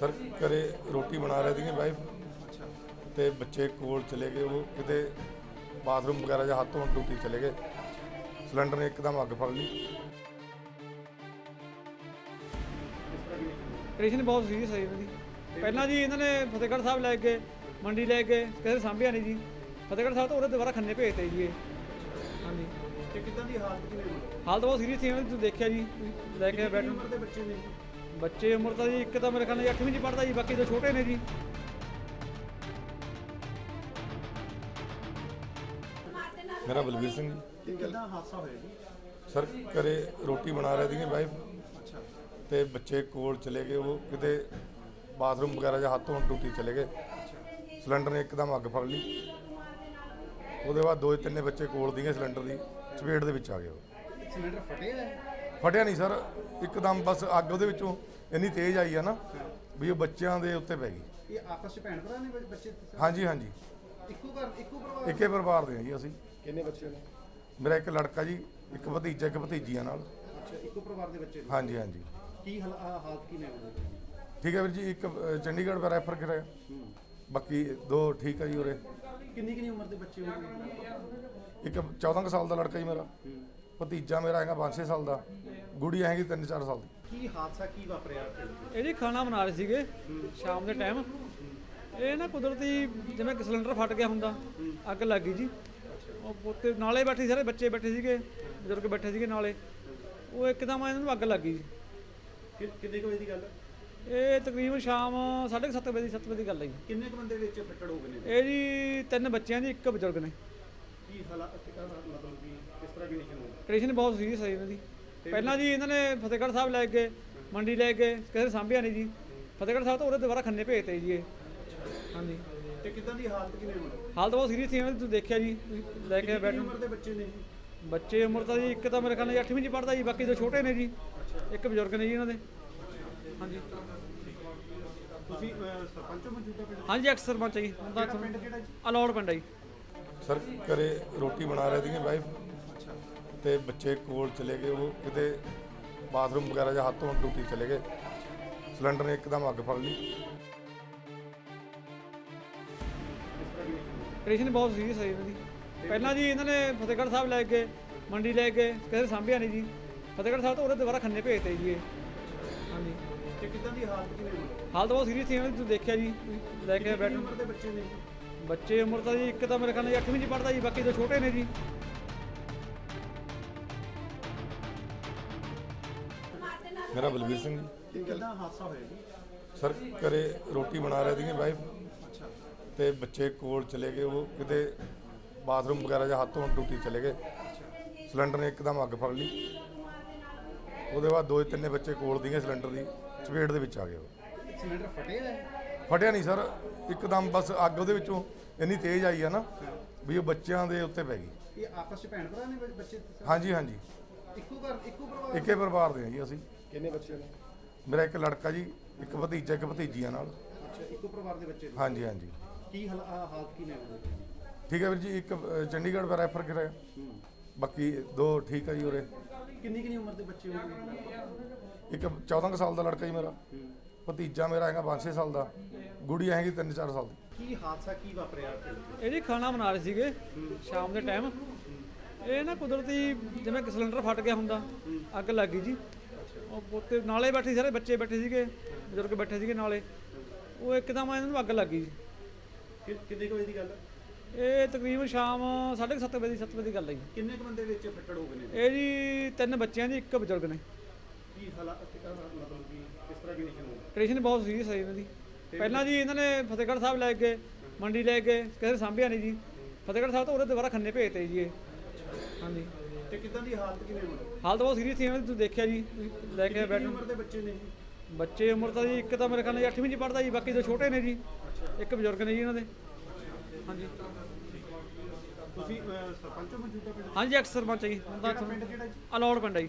Sir ਘਰੇ ਰੋਟੀ ਬਣਾ ਰਹੇ ਸੀਗੇ ਵਾਈਫ ਤੇ ਬੱਚੇ ਕੋਲ ਚਲੇ ਗਏ ਉਹ ਕਿਤੇ ਬਾਥਰੂਮ ਵਗੈਰਾ ਜਾਂ ਹੱਥ ਡਿਊਟੀ ਚਲੇ ਗਏ। ਸਿਲੰਡਰ ਨੇ ਇੱਕਦਮ ਅੱਗ ਫੜ ਲਈ। ਕੰਡੀਸ਼ਨ ਬਹੁਤ ਸੀਰੀਅਸ ਹੈ ਇਹਨਾਂ ਦੀ। ਪਹਿਲਾਂ ਜੀ ਇਹਨਾਂ ਨੇ ਫਤਿਹਗੜ੍ਹ ਸਾਹਿਬ ਲੈ ਕੇ ਮੰਡੀ ਲੈ ਕੇ ਕਹਿੰਦੇ ਸਾਂਭਿਆ ਨਹੀਂ ਜੀ। ਫਤਿਹਗੜ੍ਹ ਸਾਹਿਬ ਤੋਂ ਉਹਦੇ ਦੁਬਾਰਾ ਖੰਨੇ ਭੇਜਤੇ ਜੀ ਇਹ। ਹਾਂਜੀ। ਤੇ ਕਿੱਦਾਂ ਦੀ ਹਾਲਤ ਕਿਵੇਂ ਹਾਲਤ ਬਹੁਤ ਸੀਰੀਅਸ ਸੀ ਇਹਨਾਂ ਦੀ ਤੁਸੀਂ ਦੇਖਿਆ ਜੀ ਲੈ ਕੇ ਕਿੰਨੀ ਬੈਠੋ। ਉਮਰ ਦੇ ਬੱਚੇ ਨੇ? ਬੱਚੇ ਉਮਰ ਤਾਂ ਜੀ ਇੱਕ ਤਾਂ ਮੇਰੇ ਖਿਆਲ ਨਾਲ 8ਵੀਂ ਚ ਪੜਦਾ ਜੀ ਬਾਕੀ ਦੋ ਛੋਟੇ ਨੇ ਜੀ। ਮੇਰਾ ਬਲਵੀਰ ਸਿੰਘ ਜੀ। ਤੇ ਕਿੱਦਾਂ ਹਾਦਸਾ ਹੋਇਆ ਜੀ? ਸਰ ਘਰੇ ਰੋਟੀ ਬਣਾ ਰਹੇ ਸੀਗੇ ਵਾਈਫ। ਅੱਛਾ। ਤੇ ਬੱਚੇ ਕੋਲ ਚਲੇ ਗਏ ਉਹ ਕਿਤੇ ਬਾਥਰੂਮ ਵਗੈਰਾ ਜਾਂ ਹੱਥ ਡਿਊਟੀ ਚਲੇ ਗਏ। ਸਿਲੰਡਰ ਨੇ ਇੱਕਦਮ ਅੱਗ ਫੜ ਲਈ। ਉਹਦੇ ਬਾਅਦ ਦੋ ਤਿੰਨੇ ਬੱਚੇ ਕੋਲ ਦੀਗੇ ਸਿਲੰਡਰ ਦੀ ਚਪੇਟ ਦੇ ਵਿੱਚ ਆ ਗਏ ਉਹ। ਸਿਲੰਡਰ ਫਟਿਆ ਹੈ ਫਟਿਆ ਨਹੀਂ ਸਰ। ਇੱਕਦਮ ਬਸ ਅੱਗ ਉਹਦੇ ਵਿੱਚੋਂ ਇੰਨੀ ਤੇਜ਼ ਆਈ ਆ ਨਾ ਵੀ ਉਹ ਬੱਚਿਆਂ ਦੇ ਉੱਤੇ ਪੈ ਗਈ। ਇਹ ਆਪਸ ਚ ਭੈਣ ਭਰਾ ਨੇ ਬ- ਬੱਚੇ ਹਾਂਜੀ ਹਾਂਜੀ। ਇੱਕੋ ਘਰ ਇੱਕੋ ਪਰਿਵਾਰ? ਇੱਕੇ ਪਰਿਵਾਰ ਦੇ ਆ ਜੀ ਅਸੀਂ। ਕਿੰਨੇ ਬੱਚੇ ਨੇ? ਮੇਰਾ ਇੱਕ ਲੜਕਾ ਜੀ ਇੱਕ ਭਤੀਜਾ ਇੱਕ ਭਤੀਜੀ ਆ ਨਾਲ। ਅੱਛਾ ਇੱਕੋ ਪਰਿਵਾਰ ਦੇ ਬੱਚੇ ਨੇ? ਹਾਂਜੀ ਹਾਂਜੀ। ਕੀ ਹਾਲ- ਹਾਲਤ ਠੀਕ ਹੈ ਵੀਰ ਜੀ ਇੱਕ ਅ, ਚੰਡੀਗੜ੍ਹ ਦਾ ਰੈਫਰ ਕਰਿਆ। ਹੂੰ। ਬਾਕੀ ਦੋ ਠੀਕ ਆ ਜੀ ਉਰੇ। ਕਿੰਨੀ ਕਿੰਨੀ ਉਮਰ ਦੇ ਬੱਚੇ ਹੋਣਗੇ? ਇੱਕ 14 ਕੁ ਸਾਲ ਦਾ ਲੜਕਾ ਜੀ ਮੇਰਾ। ਹੂੰ। ਭਤੀਜਾ ਮੇਰਾ ਹੈਗਾ 5-6 ਸਾਲ ਦਾ ਗੁੜੀ ਹੈਗੀ 3-4 ਸਾਲ ਦੀ। ਕੀ ਹਾਦਸਾ ਕੀ ਵਾਪਰਿਆ? ਇਹ ਜੀ ਖਾਣਾ ਬਣਾ ਰਹੇ ਸੀਗੇ ਸ਼ਾਮ ਦੇ ਟਾਈਮ। ਇਹ ਨਾ ਕੁਦਰਤੀ ਜਿਵੇਂ ਕਿ ਸਿਲੰਡਰ ਫਟ ਗਿਆ ਹੁੰਦਾ ਅੱਗ ਲੱਗ ਗਈ ਜੀ। ਉਹ ਉੱਤੇ ਨਾਲੇ ਬੈਠੇ ਸਾਰੇ ਬੱਚੇ ਬੈਠੇ ਸੀਗੇ ਬਜ਼ੁਰਗ ਬੈਠੇ ਸੀਗੇ ਨਾਲੇ। ਉਹ ਇੱਕਦਮ ਇਹਨਾਂ ਨੂੰ ਅੱਗ ਲੱਗ ਗਈ ਜੀ। ਕਿ- ਕਿੰਨੇ ਕੁ ਵਜੇ ਦੀ ਗੱਲ? ਹੈ? ਇਹ ਤਕਰੀਬਨ ਸ਼ਾਮ 7:30 ਵਜੇ ਦੀ 7 ਵਜੇ ਦੀ ਗੱਲ ਹੈ ਜੀ। ਕਿੰਨੇ ਕੁ ਬੰਦੇ ਵਿੱਚ ਫੱਟੜ ਹੋ ਗਏ ਨੇ? ਇਹ ਜੀ ਤਿੰਨ ਬੱਚਿਆਂ ਦੀ ਇੱਕ ਬਜ਼ੁਰਗ ਨੇ। ਕੀ ਹਾਲਾਤ ਕਿਹਦਾ ਮਤਲਬ ਕਿ ਕਿਸ ਤਰ੍ਹਾਂ ਕੰਡੀਸ਼ਨ ਹੋਈ ਕੰਡੀਸ਼ਨ ਬਹੁਤ ਸੀਰੀਅਸ ਹੈ ਇਹਨਾਂ ਦੀ। ਪਹਿਲਾਂ ਜੀ ਇਹਨਾਂ ਨੇ ਫਤਿਹਗੜ੍ਹ ਸਾਹਿਬ ਲੈ ਕੇ ਮੰਡੀ ਲੈ ਕੇ ਕਹਿੰਦੇ ਸਾਂਭਿਆ ਨਹੀਂ ਜੀ। ਫਤਿਹਗੜ੍ਹ ਸਾਹਿਬ ਤੋਂ ਉਹਦੇ ਦੁਬਾਰਾ ਖੰਨੇ ਭੇਜਤੇ ਜੀ ਇਹ। ਹਾਂਜੀ। ਤੇ ਕਿੱਦਾਂ ਦੀ ਹਾਲਤ ਕਿਵੇਂ ਹੋਈ? ਹਾਲਤ ਬਹੁਤ ਸੀਰੀਅਸ ਸੀ ਇਹਨਾਂ ਦੀ ਤੁਸੀਂ ਦੇਖਿਆ ਜੀ ਤੁਸੀਂ ਲੈ ਕੇ ਬੈਠੋ। ਉਮਰ ਦੇ ਬੱਚੇ ਨੇ ਬੱਚੇ ਉਮਰ ਤਾਂ ਜੀ ਇੱਕ ਤਾਂ ਮੇਰੇ ਖਿਆਲ ਨਾਲ 8ਵੀਂ ਚ ਪੜਦਾ ਜੀ ਬਾਕੀ ਦੋ ਛੋਟੇ ਨੇ ਜੀ। ਇੱਕ ਬਜ਼ੁਰਗ ਨੇ ਜੀ ਇਹਨਾਂ ਦੇ। ਹਾਂਜੀ। ਤੁਸੀਂ ਅਹ, ਸਰਪੰਚ ਹੋ ਮੌਜੂਦਾ ਪਿੰਡ? ਹਾਂਜੀ ਐਕਸ ਸਰਪੰਚ ਜੀ। ਹੁੰਦਾ ਪਿੰਡ ਕਿਹੜਾ ਜੀ? ਅਲੌੜ ਪਿੰਡ ਹੈ ਜੀ। ਸਰ ਘਰੇ ਰੋਟੀ ਬਣਾ ਰਹੇ ਸੀਗੇ ਵਾਈਫ। ਤੇ ਬੱਚੇ ਕੋਲ ਚਲੇ ਗਏ ਉਹ ਕਿਤੇ ਬਾਥਰੂਮ ਵਗੈਰਾ ਜਾਂ ਹੱਥ ਡਿਊਟੀ ਚਲੇ ਗਏ। ਸਿਲੰਡਰ ਨੇ ਇੱਕਦਮ ਅੱਗ ਫੜ ਲਈ। ਕੰਡੀਸ਼ਨ ਬਹੁਤ ਸੀਰੀਅਸ ਹੈ ਇਹਨਾਂ ਦੀ। ਪਹਿਲਾਂ ਜੀ ਇਹਨਾਂ ਨੇ ਫਤਿਹਗੜ੍ਹ ਸਾਹਿਬ ਲੈ ਕੇ ਮੰਡੀ ਲੈ ਕੇ ਕਹਿੰਦੇ ਸਾਂਭਿਆ ਨਹੀਂ ਜੀ। ਫਤਿਹਗੜ੍ਹ ਸਾਹਿਬ ਤੋਂ ਉਹਦੇ ਦੁਬਾਰਾ ਖੰਨੇ ਭੇਜਤੇ ਜੀ ਇਹ। ਹਾਂਜੀ। ਤੇ ਕਿੱਦਾਂ ਦੀ ਹਾਲਤ ਕਿਵੇਂ ਹੋਈ? ਹਾਲਤ ਬਹੁਤ ਸੀਰੀਅਸ ਸੀ ਇਹਨਾਂ ਦੀ ਤੁਸੀਂ ਦੇਖਿਆ ਜੀ ਲੈ ਕੇ ਬੈਠੋ। ਉਮਰ ਦੇ ਬੱਚੇ ਨੇ ਬੱਚੇ ਉਮਰ ਤਾਂ ਜੀ ਇੱਕ ਤਾਂ ਮੇਰੇ ਖਿਆਲ ਨਾਲ 8ਵੀਂ ਚ ਪੜਦਾ ਜੀ ਬਾਕੀ ਦੋ ਛੋਟੇ ਨੇ ਜੀ। ਮੇਰਾ ਬਲਵੀਰ ਸਿੰਘ ਜੀ। ਤੇ ਕਿੱਦਾਂ ਹਾਦਸਾ ਹੋਇਆ ਜੀ? ਸਰ ਘਰੇ ਰੋਟੀ ਬਣਾ ਰਹੇ ਸੀਗੇ ਵਾਈਫ ਅੱਛਾ। ਤੇ ਬੱਚੇ ਕੋਲ ਚਲੇ ਗਏ ਉਹ ਕਿਤੇ ਬਾਥਰੂਮ ਵਗੈਰਾ ਜਾਂ ਹੱਥ ਡਿਊਟੀ ਚਲੇ ਗਏ। ਸਿਲੰਡਰ ਨੇ ਇੱਕਦਮ ਅੱਗ ਫੜ ਲਈ। ਉਹਦੇ ਬਾਅਦ ਦੋ ਤਿੰਨੇ ਬੱਚੇ ਕੋਲ ਦੀਗੇ ਸਿਲੰਡਰ ਦੀ ਚਪੇਟ ਦੇ ਵਿੱਚ ਆ ਗਏ ਉਹ। ਸਿਲੰਡਰ ਫਟਿਆ ਹੈ ਫਟਿਆ ਨਹੀਂ ਸਰ ਇੱਕਦਮ ਬਸ ਅੱਗ ਉਹਦੇ ਵਿੱਚੋਂ ਇੰਨੀ ਤੇਜ਼ ਆਈ ਆ ਨਾ ਵੀ ਉਹ ਬੱਚਿਆਂ ਦੇ ਉੱਤੇ ਪੈ ਗਈ। ਇਹ ਆਪਸ ਚ ਭੈਣ ਭਰਾ ਨੇ ਬੱਚੇ? ਹਾਂਜੀ ਹਾਂਜੀ। ਇੱਕੋ ਘਰ ਇੱਕੋ ਪਰਿਵਾਰ? ਇੱਕੇ ਪਰਿਵਾਰ ਦੇ ਆ ਜੀ ਅਸੀਂ। ਕਿੰਨੇ ਬੱਚੇ ਨੇ? ਮੇਰਾ ਇੱਕ ਲੜਕਾ ਜੀ ਇੱਕ ਭਤੀਜਾ ਇੱਕ ਭਤੀਜੀ ਆ ਨਾਲ। ਅੱਛਾ ਇੱਕੋ ਪਰਿਵਾਰ ਦੇ ਬੱਚੇ ਨੇ? ਹਾਂਜੀ ਹਾਂਜੀ। ਕੀ ਹਾਲ- ਹਾਲਤ ਕਿਵੇਂ ਹੋਈ ਠੀਕ ਹੈ ਵੀਰ ਜੀ ਇੱਕ ਅ, ਚੰਡੀਗੜ੍ਹ ਦਾ ਰੈਫਰ ਕਰਿਆ। ਹੂੰ। ਬਾਕੀ ਦੋ ਠੀਕ ਆ ਜੀ ਉਰੇ। ਕਿੰਨੀ ਕਿੰਨੀ ਉਮਰ ਦੇ ਬੱਚੇ ਹੋਣਗੇ ਇੱਕ 14 ਕੁ ਸਾਲ ਦਾ ਲੜਕਾ ਜੀ ਮੇਰਾ। ਹੂੰ। ਭਤੀਜਾ ਮੇਰਾ ਹੈਗਾ 5-6 ਸਾਲ ਦਾ। ਗੁੜੀ ਹੈਗੀ 3-4 ਸਾਲ ਦੀ। ਕੀ ਹਾਦਸਾ ਕੀ ਵਾਪਰਿਆ? ਇਹ ਜੀ ਖਾਣਾ ਬਣਾ ਰਹੇ ਸੀਗੇ ਸ਼ਾਮ ਦੇ ਟਾਈਮ। ਇਹ ਨਾ ਕੁਦਰਤੀ ਜਿਵੇਂ ਕਿ ਸਿਲੰਡਰ ਫਟ ਗਿਆ ਹੁੰਦਾ ਅੱਗ ਲੱਗ ਗਈ ਜੀ। ਉਹ ਉੱਤੇ ਨਾਲੇ ਬੈਠੇ ਸਾਰੇ ਬੱਚੇ ਬੈਠੇ ਸੀਗੇ ਬਜ਼ੁਰਗ ਬੈਠੇ ਸੀਗੇ ਨਾਲੇ। ਉਹ ਇੱਕਦਮ ਇਹਨਾਂ ਨੂੰ ਅੱਗ ਲੱਗ ਗਈ। ਜੀ ਕਿ- ਕਿੰਨੇ ਕੁ ਵਜੇ ਦੀ ਗੱਲ ਹੈ? ਇਹ ਤਕਰੀਬਨ ਸ਼ਾਮ 7:30 ਵਜੇ ਦੀ 7 ਵਜੇ ਦੀ ਗੱਲ ਹੈ ਜੀ। ਕਿੰਨੇ ਕੁ ਬੰਦੇ ਵਿੱਚ ਫੱਟੜ ਹੋ ਗਏ ਨੇ? ਇਹ ਜੀ ਤਿੰਨ ਬੱਚਿਆਂ ਦੀ ਇੱਕ ਬਜ਼ੁਰਗ ਨੇ। ਕੀ ਹਾਲਾਤ ਕਿਹਦਾ ਮਤਲਬ ਕਿ ਕਿਸ ਤਰ੍ਹਾਂ ਕੰਡੀਸ਼ਨ ਹੋਈ ਕੰਡੀਸ਼ਨ ਬਹੁਤ ਸੀਰੀਅਸ ਹੈ ਇਹਨਾਂ ਦੀ। ਪਹਿਲਾਂ ਜੀ ਇਹਨਾਂ ਨੇ ਫਤਿਹਗੜ੍ਹ ਸਾਹਿਬ ਲੈ ਕੇ ਮੰਡੀ ਲੈ ਕੇ ਕਹਿੰਦੇ ਸਾਂਭਿਆ ਨਹੀਂ ਜੀ। ਫਤਿਹਗੜ੍ਹ ਸਾਹਿਬ ਤੋਂ ਉਹਦੇ ਦੁਬਾਰਾ ਖੰਨੇ ਭੇਜਤੇ ਜੀ ਇਹ। ਹਾਂਜੀ। ਤੇ ਕਿੱਦਾਂ ਦੀ ਹਾਲਤ ਕਿਵੇਂ ਹੋਈ? ਹਾਲਤ ਬਹੁਤ ਸੀਰੀਅਸ ਸੀ ਇਹਨਾਂ ਦੀ ਤੁਸੀਂ ਦੇਖਿਆ ਜੀ ਤੁਸੀਂ ਲੈ ਕੇ ਬੈਠੋ। ਉਮਰ ਦੇ ਬੱਚੇ ਨੇ ਬੱਚੇ ਉਮਰ ਤਾਂ ਜੀ ਇੱਕ ਤਾਂ ਮੇਰੇ ਖਿਆਲ ਨਾਲ 8ਵੀਂ ਚ ਪੜਦਾ ਜੀ ਬਾਕੀ ਦੋ ਛੋਟੇ ਨੇ ਜੀ ਇੱਕ ਬਜ਼ੁਰਗ ਨੇ ਜੀ ਇਹਨਾਂ ਦੇ। ਹਾਂਜੀ। ਤੁਸੀਂ ਅਹ, ਸਰਪੰਚ ਹੋ ਮੌਜੂਦਾ ਪਿੰਡ? ਹਾਂਜੀ ਐਕਸ ਸਰਪੰਚ ਜੀ ਹੁੰਦਾ ਪਿੰਡ ਕਿਹੜਾ ਜੀ? ਅਲੌੜ ਪਿੰਡ ਜੀ।